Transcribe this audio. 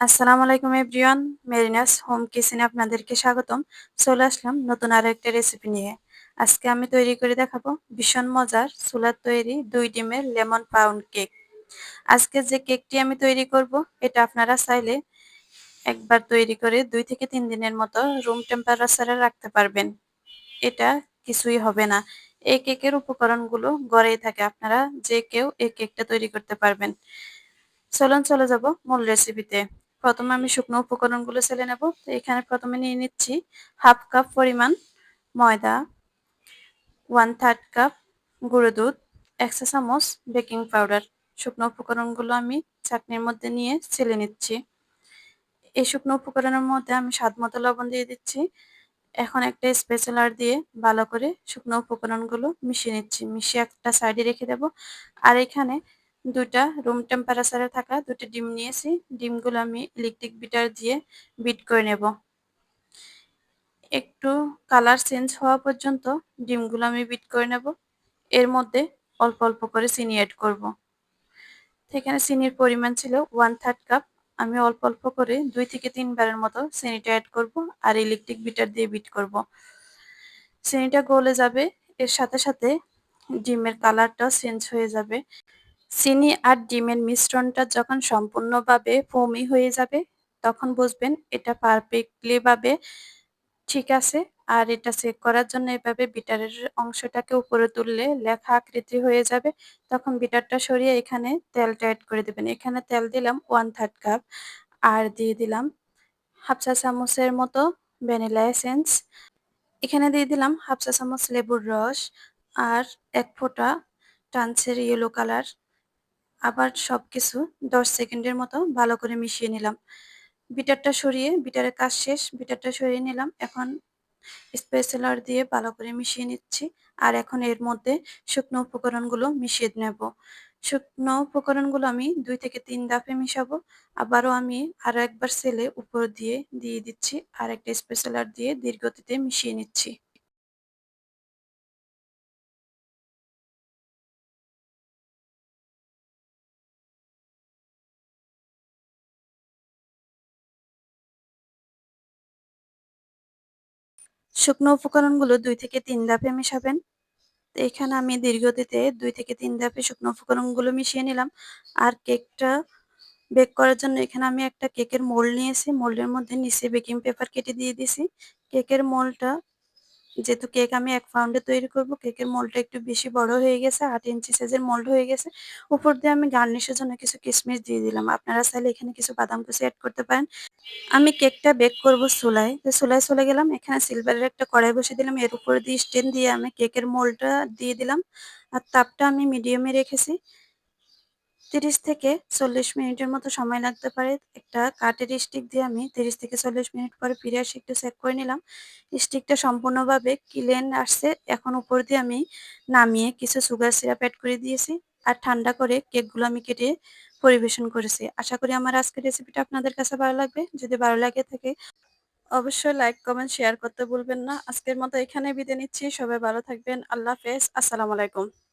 আসসালামু আলাইকুম everyone, মেরিনাস home কিচেনে আপনাদেরকে স্বাগতম। চলে আসলাম নতুন আরও একটা রেসিপি নিয়ে। আজকে আমি তৈরি করে দেখাবো ভীষণ মজার চুলার তৈরি দুই ডিমের লেমন পাউন্ড কেক। আজকে যে কেকটি আমি তৈরি করব, এটা আপনারা চাইলে একবার তৈরি করে দুই থেকে তিন দিনের মতো রুম টেম্পারেচারে রাখতে পারবেন। এটা কিছুই হবে না। এই কেকের উপকরণগুলো গড়েই থাকে। আপনারা যে কেউ এই কেকটা তৈরি করতে পারবেন। চলুন চলে যাব মূল রেসিপিতে প্রথমে আমি শুকনো উপকরণগুলো ছেলে নেব। তো এখানে প্রথমে নিয়ে নিচ্ছি হাফ কাপ পরিমাণ ময়দা ওয়ান থার্ড কাপ গুঁড়ো দুধ একশো চামচ বেকিং পাউডার শুকনো উপকরণগুলো আমি চাটনির মধ্যে নিয়ে ছেলে নিচ্ছি। এই শুকনো উপকরণের মধ্যে আমি স্বাদ মতো লবণ দিয়ে দিচ্ছি। এখন একটা স্পেশালার দিয়ে ভালো করে শুকনো উপকরণগুলো মিশিয়ে নিচ্ছি। মিশিয়ে একটা সাইডে রেখে দেব। আর এখানে দুটা রুম টেম্পারেচারে থাকা দুটো ডিম নিয়েছি। ডিমগুলো আমি ইলেকট্রিক বিটার দিয়ে বিট করে নেব। একটু কালার চেঞ্জ হওয়া পর্যন্ত ডিমগুলো আমি বিট করে নেব। এর মধ্যে অল্প অল্প করে চিনি অ্যাড করব। সেখানে চিনির পরিমাণ ছিল ওয়ান থার্ড কাপ আমি অল্প অল্প করে দুই থেকে তিনবারের মতো চিনিটা অ্যাড করব আর ইলেকট্রিক বিটার দিয়ে বিট করব। চিনিটা গলে যাবে, এর সাথে সাথে ডিমের কালারটাও চেঞ্জ হয়ে যাবে। চিনি আর ডিমের মিশ্রণটা যখন সম্পূর্ণভাবে ফোমি হয়ে যাবে, তখন বুঝবেন এটা পারফেক্টলি ভাবে ঠিক আছে। আর এটা চেক করার জন্য এভাবে বিটারের অংশটাকে উপরে তুললে লেখা আকৃতি হয়ে যাবে। তখন বিটারটা সরিয়ে এখানে তেলটা অ্যাড করে দেবেন। এখানে তেল দিলাম ওয়ান থার্ড কাপ আর দিয়ে দিলাম হাফ চা চামচের মতো ভ্যানিলা এসেন্স এখানে দিয়ে দিলাম হাফ চা চামচ লেবুর রস আর এক ফোঁটা টানসের ইয়েলো কালার আবার সবকিছু দশ সেকেন্ডের মতো ভালো করে মিশিয়ে নিলাম। বিটারটা সরিয়ে, বিটারের কাজ শেষ, বিটারটা সরিয়ে নিলাম। এখন স্পেশালার দিয়ে ভালো করে মিশিয়ে নিচ্ছি। আর এখন এর মধ্যে শুকনো উপকরণগুলো মিশিয়ে নেব। শুকনো উপকরণগুলো আমি দুই থেকে তিন দাফে মিশাবো। আবারও আমি আরও একবার সেলে উপর দিয়ে দিয়ে দিচ্ছি। আর একটা স্পেশালার দিয়ে দীর্ঘতিতে মিশিয়ে নিচ্ছি। শুকনো উপকরণগুলো দুই থেকে তিন ধাপে মিশাবেন। তো এখানে আমি দীর্ঘতিতে দুই থেকে তিন ধাপে শুকনো উপকরণগুলো মিশিয়ে নিলাম। আর কেকটা বেক করার জন্য এখানে আমি একটা কেকের মোল্ড নিয়েছি। মোল্ডের মধ্যে নিচে বেকিং পেপার কেটে দিয়ে দিছি কেকের মোল্ডটা যেহেতু কেক আমি এক ফাউন্ডে তৈরি করব, কেকের মোল্ডটা একটু বেশি বড় হয়ে গেছে, আট ইঞ্চি সাইজের মোল্ড হয়ে গেছে। উপর দিয়ে আমি গার্নিশের জন্য কিছু কিশমিশ দিয়ে দিলাম। আপনারা চাইলে এখানে কিছু বাদাম কুচি অ্যাড করতে পারেন। আমি কেকটা বেক করব চুলায়। তো চুলায় চলে গেলাম, এখানে সিলভারের একটা কড়াই বসে দিলাম। এর উপর দিয়ে স্টেন দিয়ে আমি কেকের মোল্ডটা দিয়ে দিলাম। আর তাপটা আমি মিডিয়ামে রেখেছি। তিরিশ থেকে চল্লিশ মিনিটের মতো সময় লাগতে পারে। একটা কাঠের স্টিক দিয়ে আমি তিরিশ থেকে চল্লিশ মিনিট পরে ফিরে আসি একটু চেক করে নিলাম। স্টিকটা সম্পূর্ণভাবে ক্লিন আসছে। এখন উপর দিয়ে আমি নামিয়ে কিছু সুগার সিরাপ অ্যাড করে দিয়েছি আর ঠান্ডা করে কেকগুলো আমি কেটে পরিবেশন করেছি। আশা করি আমার আজকের রেসিপিটা আপনাদের কাছে ভালো লাগবে। যদি ভালো লাগে থাকে অবশ্যই লাইক কমেন্ট শেয়ার করতে ভুলবেন না। আজকের মতো এখানে বিদায় নিচ্ছি। সবাই ভালো থাকবেন। আল্লাহ হাফেজ। আসসালামু আলাইকুম।